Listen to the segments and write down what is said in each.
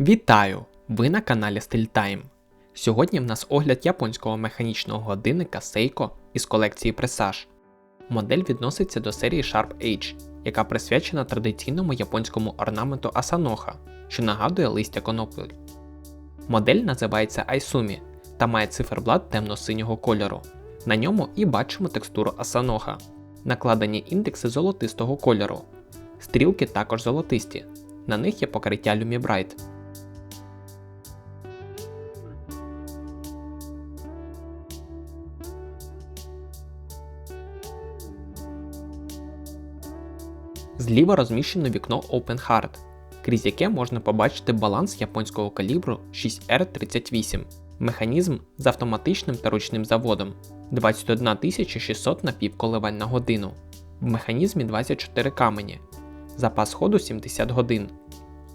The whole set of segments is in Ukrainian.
Вітаю! Ви на каналі StillTime. Сьогодні в нас огляд японського механічного годинника Seiko із колекції Presage. Модель відноситься до серії Sharp Age, яка присвячена традиційному японському орнаменту Асаноха, що нагадує листя коноплі. Модель називається Айсумі та має циферблат темно-синього кольору. На ньому і бачимо текстуру Асаноха, накладені індекси золотистого кольору. Стрілки також золотисті. На них є покриття Lumibright. Зліва розміщено вікно Open Heart, крізь яке можна побачити баланс японського калібру 6R38, механізм з автоматичним та ручним заводом 21 600 напівколивань на годину. В механізмі 24 камені, запас ходу 70 годин.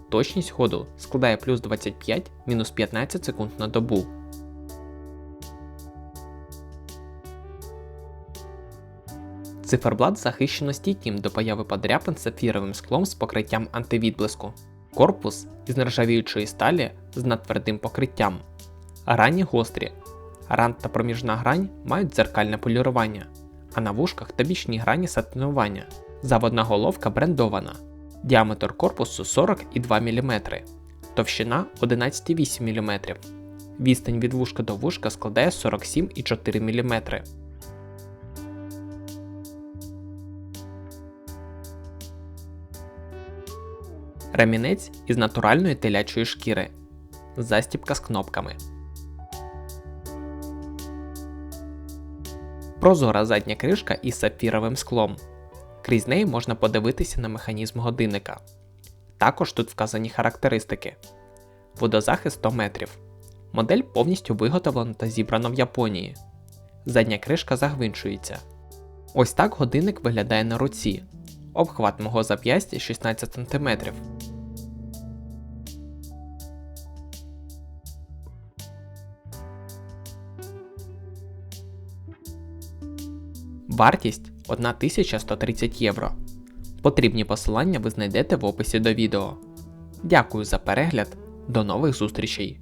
Точність ходу складає плюс 25 мінус 15 секунд на добу. Циферблат захищено стійким до появи подряпин сапфіровим склом з покриттям антивідблиску. Корпус із нержавіючої сталі з надтвердим покриттям. Грані гострі. Рант та проміжна грань мають дзеркальне полірування, а на вушках та бічній грані сатинування. Заводна головка брендована. Діаметр корпусу 40,2 мм, товщина 11,8 мм. Відстань від вушка до вушка складає 47,4 мм. Ремінець із натуральної телячої шкіри. Застібка з кнопками. Прозора задня кришка із сапфіровим склом. Крізь неї можна подивитися на механізм годинника. Також тут вказані характеристики. Водозахист 100 метрів. Модель повністю виготовлена та зібрана в Японії. Задня кришка загвинчується. Ось так годинник виглядає на руці. Обхват мого зап'ястя 16 см. Вартість 1130 євро. Потрібні посилання ви знайдете в описі до відео. Дякую за перегляд, до нових зустрічей!